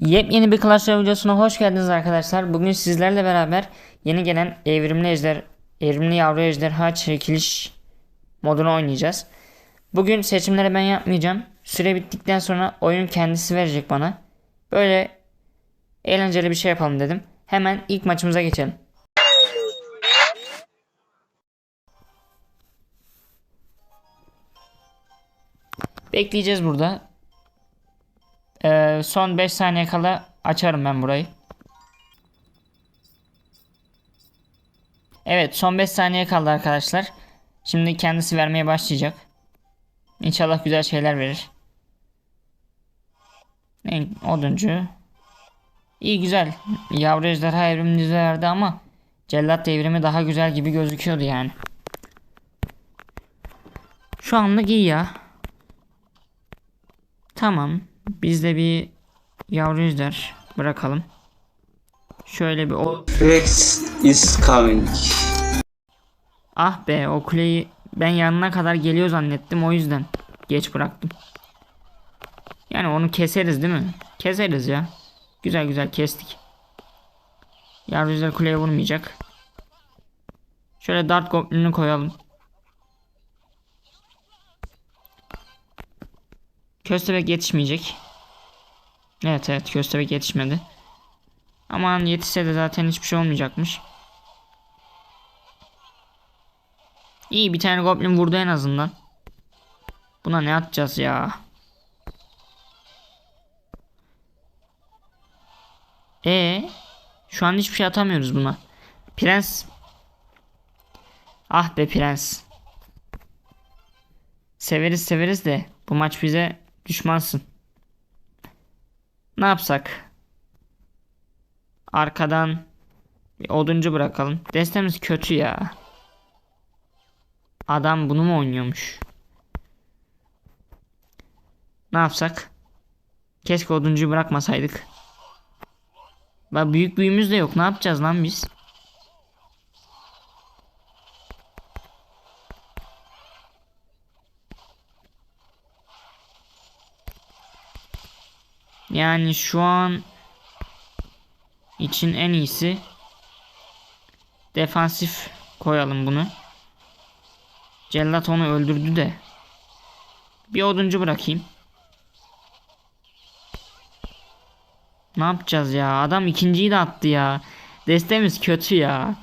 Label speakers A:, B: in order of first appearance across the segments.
A: Yepyeni bir Clash Royale videosuna hoş geldiniz arkadaşlar. Bugün sizlerle beraber yeni gelen evrimli ejder, evrimli yavru ejderha çekiliş modunu oynayacağız. Bugün seçimleri ben yapmayacağım. Süre bittikten sonra oyun kendisi verecek bana. Böyle eğlenceli bir şey yapalım dedim. Hemen ilk maçımıza geçelim. Bekleyeceğiz burada. Ee, son 5 saniye kala açarım ben burayı. Evet son 5 saniye kaldı arkadaşlar. Şimdi kendisi vermeye başlayacak. İnşallah güzel şeyler verir. Oduncu. İyi güzel. Yavru ejderha evrimini verdi ama cellat evrimi daha güzel gibi gözüküyordu yani. Şu anlık iyi ya. Tamam. Biz de bir yavru ejder bırakalım. Şöyle bir o
B: Rex is coming.
A: Ah be o kuleyi ben yanına kadar geliyor zannettim o yüzden geç bıraktım. Yani onu keseriz değil mi? Keseriz ya. Güzel güzel kestik. Yavru ejder kuleye vurmayacak. Şöyle dart goblinini koyalım. Köstebek yetişmeyecek. Evet evet köstebek yetişmedi. Aman yetişse de zaten hiçbir şey olmayacakmış. İyi bir tane goblin vurdu en azından. Buna ne atacağız ya? E şu an hiçbir şey atamıyoruz buna. Prens. Ah be prens. Severiz severiz de bu maç bize düşmansın. Ne yapsak? Arkadan bir oduncu bırakalım. Destemiz kötü ya. Adam bunu mu oynuyormuş? Ne yapsak? Keşke oduncuyu bırakmasaydık. Bak büyük büyümüz de yok. Ne yapacağız lan biz? Yani şu an için en iyisi defansif koyalım bunu. Cellat onu öldürdü de. Bir oduncu bırakayım. Ne yapacağız ya? Adam ikinciyi de attı ya. Destemiz kötü ya.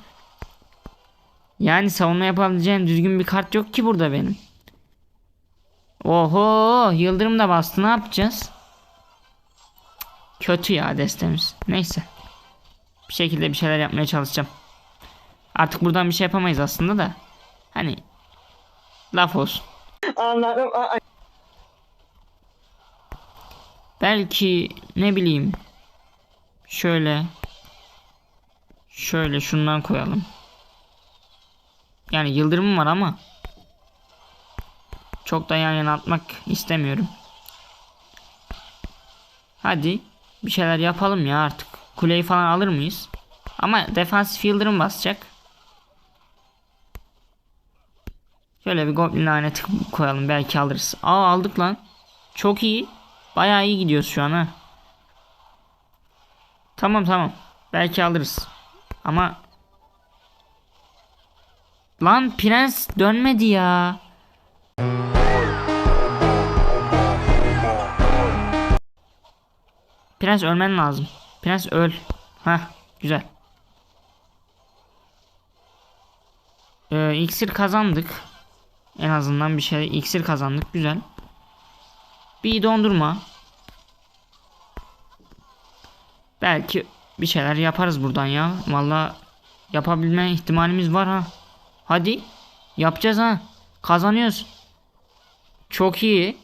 A: Yani savunma yapabileceğin düzgün bir kart yok ki burada benim. Oho, yıldırım da bastı. Ne yapacağız? Kötü ya destemiz. Neyse. Bir şekilde bir şeyler yapmaya çalışacağım. Artık buradan bir şey yapamayız aslında da. Hani laf olsun.
C: Anladım.
A: Belki ne bileyim. Şöyle. Şöyle şundan koyalım. Yani yıldırımım var ama. Çok da yan yana atmak istemiyorum. Hadi. Bir şeyler yapalım ya artık. Kuleyi falan alır mıyız? Ama defansif yıldırım basacak. Şöyle bir goblin laneti koyalım belki alırız. Aa aldık lan. Çok iyi. Bayağı iyi gidiyoruz şu an ha. Tamam tamam. Belki alırız. Ama Lan prens dönmedi ya. Prens ölmen lazım. Prens öl. Heh güzel. Ee, iksir kazandık. En azından bir şey iksir kazandık. Güzel. Bir dondurma. Belki bir şeyler yaparız buradan ya. Valla yapabilme ihtimalimiz var ha. Hadi. Yapacağız ha. Kazanıyoruz. Çok iyi.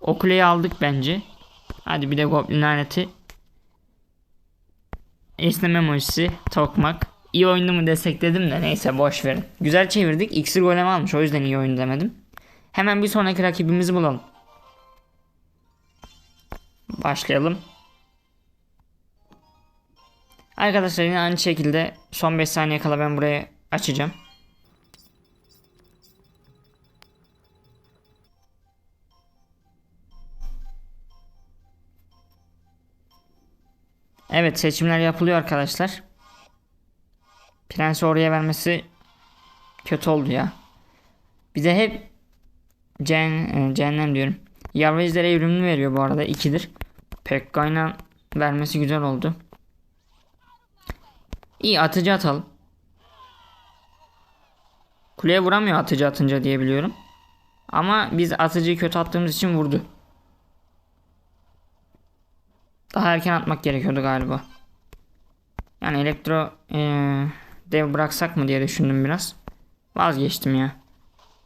A: O aldık bence. Hadi bir de goblin laneti. Esneme emojisi. Tokmak. İyi oyundu mu desek dedim de neyse boş verin. Güzel çevirdik. İksir golem almış o yüzden iyi oyun demedim. Hemen bir sonraki rakibimizi bulalım. Başlayalım. Arkadaşlar yine aynı şekilde son 5 saniye kala ben burayı açacağım. Evet seçimler yapılıyor arkadaşlar. Prensi oraya vermesi kötü oldu ya. Bize hep cehen, e, cehennem diyorum. Yavru ejdere evrimini veriyor bu arada ikidir. Pekka'yla vermesi güzel oldu. İyi atıcı atalım. Kuleye vuramıyor atıcı atınca diye biliyorum. Ama biz atıcıyı kötü attığımız için vurdu. Daha erken atmak gerekiyordu galiba. Yani elektro eee, dev bıraksak mı diye düşündüm biraz. Vazgeçtim ya.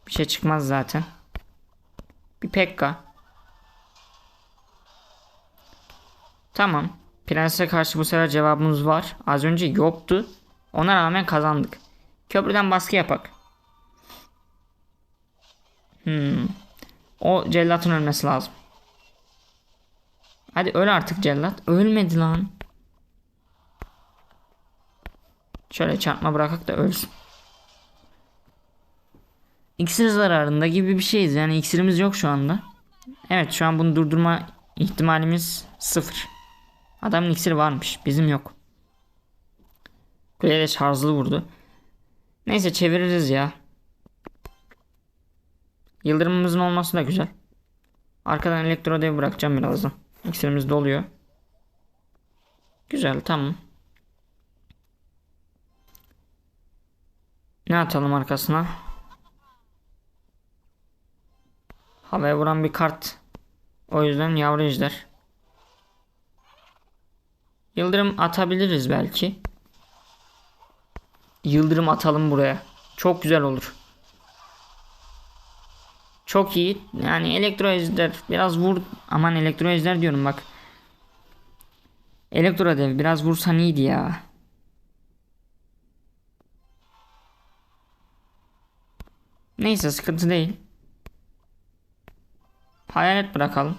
A: Bir şey çıkmaz zaten. Bir Pekka. Tamam. Prens'e karşı bu sefer cevabımız var. Az önce yoktu. Ona rağmen kazandık. Köprüden baskı yapak. Hmm. O cellatın ölmesi lazım. Hadi öl artık cellat. Ölmedi lan. Şöyle çarpma bırakak da ölsün. İksir zararında gibi bir şeyiz. Yani iksirimiz yok şu anda. Evet şu an bunu durdurma ihtimalimiz sıfır. Adamın iksiri varmış. Bizim yok. Kuleye de şarjlı vurdu. Neyse çeviririz ya. Yıldırımımızın olması da güzel. Arkadan elektro dev bırakacağım birazdan. İksirimiz doluyor. Güzel tamam. Ne atalım arkasına? Havaya vuran bir kart. O yüzden yavru ejder. Yıldırım atabiliriz belki. Yıldırım atalım buraya. Çok güzel olur. Çok iyi. Yani elektro ejder biraz vur. Aman elektro ejder diyorum bak. Elektro dev biraz vursan iyiydi ya. Neyse sıkıntı değil. Hayalet bırakalım.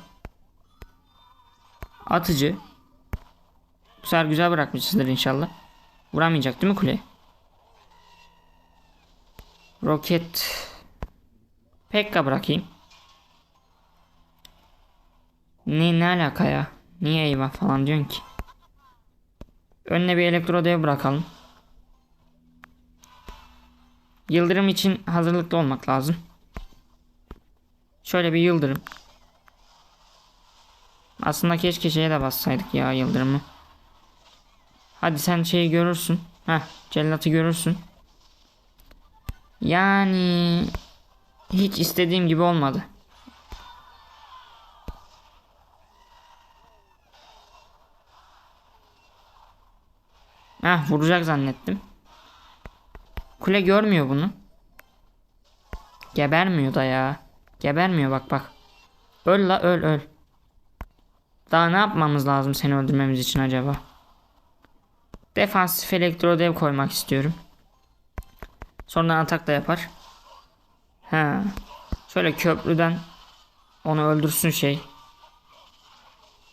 A: Atıcı. Bu sefer güzel bırakmışızdır inşallah. Vuramayacak değil mi kule? Roket. Pekka bırakayım. Ne, ne alaka ya? Niye eyvah falan diyorsun ki? Önüne bir elektro dev bırakalım. Yıldırım için hazırlıklı olmak lazım. Şöyle bir yıldırım. Aslında keşke şeye de bassaydık ya yıldırımı. Hadi sen şeyi görürsün. Heh cellatı görürsün. Yani hiç istediğim gibi olmadı. Heh vuracak zannettim. Kule görmüyor bunu. Gebermiyor da ya. Gebermiyor bak bak. Öl la öl öl. Daha ne yapmamız lazım seni öldürmemiz için acaba? Defansif elektro dev koymak istiyorum. Sonradan atak da yapar. Ha. Şöyle köprüden onu öldürsün şey.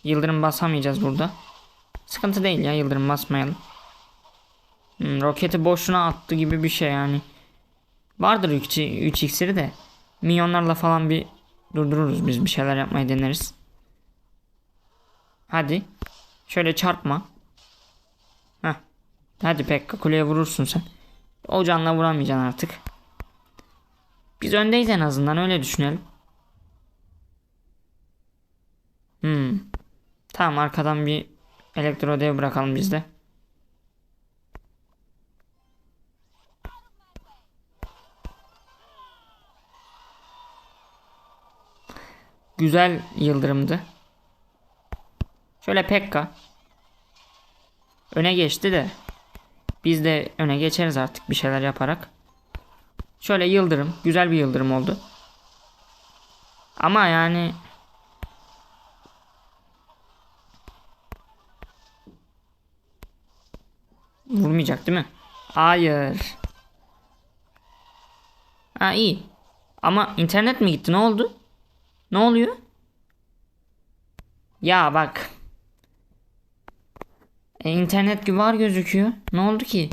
A: Yıldırım basamayacağız burada. Sıkıntı değil ya yıldırım basmayalım. Hmm, roketi boşuna attı gibi bir şey yani. Vardır 3, 3 iksiri de. Minyonlarla falan bir durdururuz biz bir şeyler yapmayı deneriz. Hadi. Şöyle çarpma. Heh. Hadi Pekka kuleye vurursun sen. O canla vuramayacaksın artık. Biz öndeyiz en azından öyle düşünelim. Hmm. Tamam arkadan bir elektro dev bırakalım biz de. Güzel yıldırımdı. Şöyle Pekka. Öne geçti de. Biz de öne geçeriz artık bir şeyler yaparak. Şöyle yıldırım. Güzel bir yıldırım oldu. Ama yani Vurmayacak değil mi? Hayır. Ha iyi. Ama internet mi gitti? Ne oldu? Ne oluyor? Ya bak. E, internet var gözüküyor. Ne oldu ki?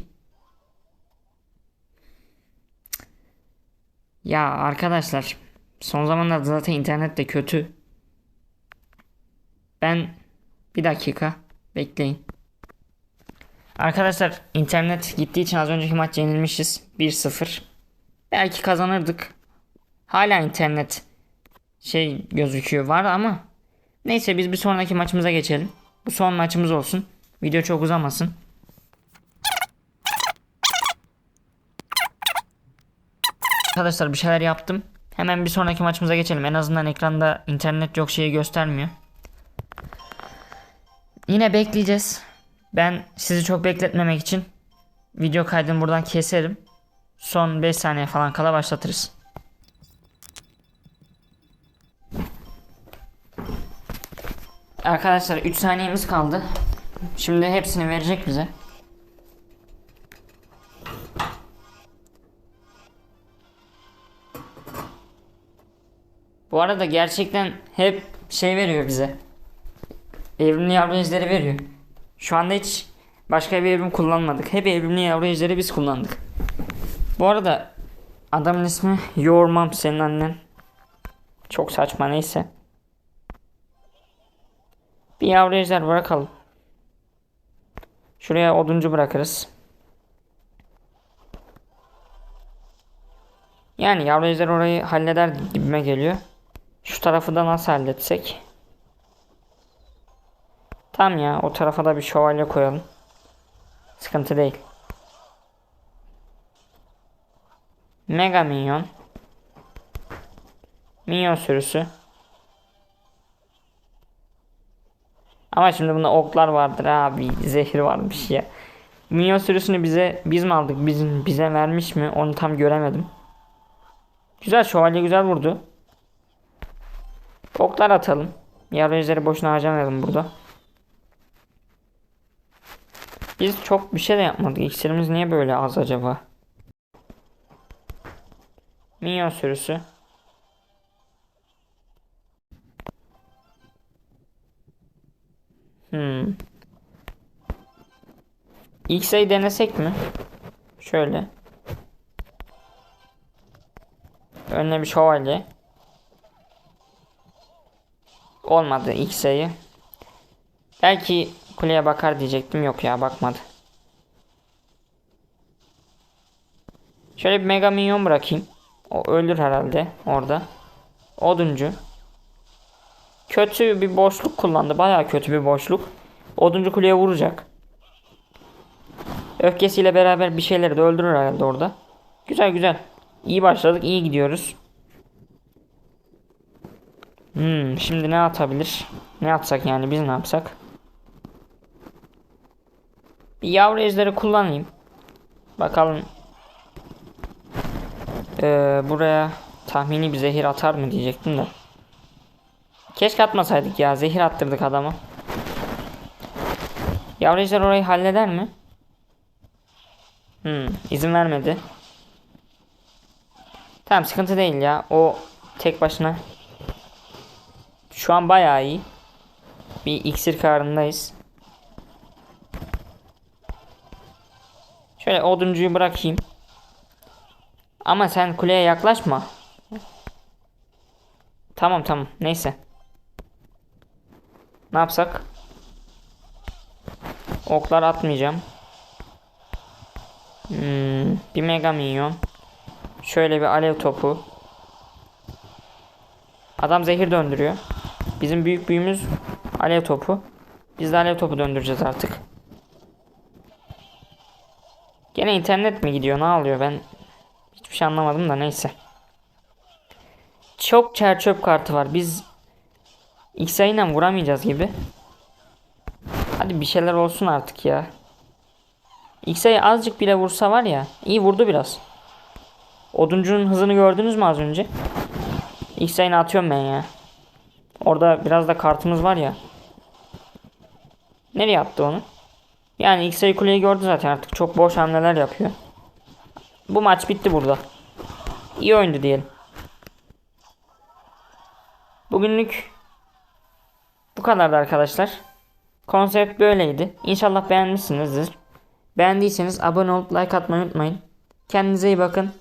A: Ya arkadaşlar son zamanlarda zaten internet de kötü. Ben bir dakika bekleyin. Arkadaşlar internet gittiği için az önceki maç yenilmişiz. 1-0. Belki kazanırdık. Hala internet şey gözüküyor var ama neyse biz bir sonraki maçımıza geçelim. Bu son maçımız olsun. Video çok uzamasın. Arkadaşlar bir şeyler yaptım. Hemen bir sonraki maçımıza geçelim. En azından ekranda internet yok şeyi göstermiyor. Yine bekleyeceğiz. Ben sizi çok bekletmemek için video kaydını buradan keserim. Son 5 saniye falan kala başlatırız. Arkadaşlar 3 saniyemiz kaldı. Şimdi hepsini verecek bize. Bu arada gerçekten hep şey veriyor bize. Evrimli yavru ejderi veriyor. Şu anda hiç başka bir evrim kullanmadık. Hep evrimli yavru ejderi biz kullandık. Bu arada adamın ismi Your Mom senin annen. Çok saçma neyse. Bir yavru ejder bırakalım. Şuraya oduncu bırakırız. Yani yavru ejder orayı halleder gibime geliyor. Şu tarafı da nasıl halletsek? Tamam ya o tarafa da bir şövalye koyalım. Sıkıntı değil. Mega minyon. Minyon sürüsü. Ama şimdi bunda oklar vardır abi. Zehir varmış ya. Minyon sürüsünü bize biz mi aldık? Bizim bize vermiş mi? Onu tam göremedim. Güzel şövalye güzel vurdu. Oklar atalım. Yarı ejderi boşuna harcamayalım burada. Biz çok bir şey de yapmadık. İksirimiz niye böyle az acaba? Minyon sürüsü. Hmm. X'e denesek mi? Şöyle. Önüne bir şövalye. Olmadı X'e'yi. Belki kuleye bakar diyecektim. Yok ya bakmadı. Şöyle bir mega minyon bırakayım. O ölür herhalde orada. Oduncu. Kötü bir boşluk kullandı. Baya kötü bir boşluk. Oduncu kuleye vuracak. Öfkesiyle beraber bir şeyleri de öldürür herhalde orada. Güzel güzel. İyi başladık. iyi gidiyoruz. Hmm, şimdi ne atabilir? Ne atsak yani biz ne yapsak? Bir yavru ejderi kullanayım. Bakalım. Ee, buraya tahmini bir zehir atar mı diyecektim de. Keşke atmasaydık ya. Zehir attırdık adama. Yavru ejder orayı halleder mi? Hmm, izin vermedi. Tamam sıkıntı değil ya. O tek başına şu an bayağı iyi. Bir iksir karındayız. Şöyle oduncuyu bırakayım. Ama sen kuleye yaklaşma. Tamam tamam neyse. Ne yapsak? Oklar atmayacağım. Hmm, bir mega minyon. Şöyle bir alev topu. Adam zehir döndürüyor. Bizim büyük büyümüz alev topu. Biz de alev topu döndüreceğiz artık. Gene internet mi gidiyor ne alıyor ben hiçbir şey anlamadım da neyse. Çok çer çöp kartı var. Biz X ile vuramayacağız gibi. Hadi bir şeyler olsun artık ya. X'e azıcık bile vursa var ya. iyi vurdu biraz. Oduncunun hızını gördünüz mü az önce? X'e atıyorum ben ya. Orada biraz da kartımız var ya. Nereye attı onu? Yani X-Ray kuleyi gördü zaten artık çok boş hamleler yapıyor. Bu maç bitti burada. İyi oyundu diyelim. Bugünlük bu kadardı arkadaşlar. Konsept böyleydi. İnşallah beğenmişsinizdir. Beğendiyseniz abone olup like atmayı unutmayın. Kendinize iyi bakın.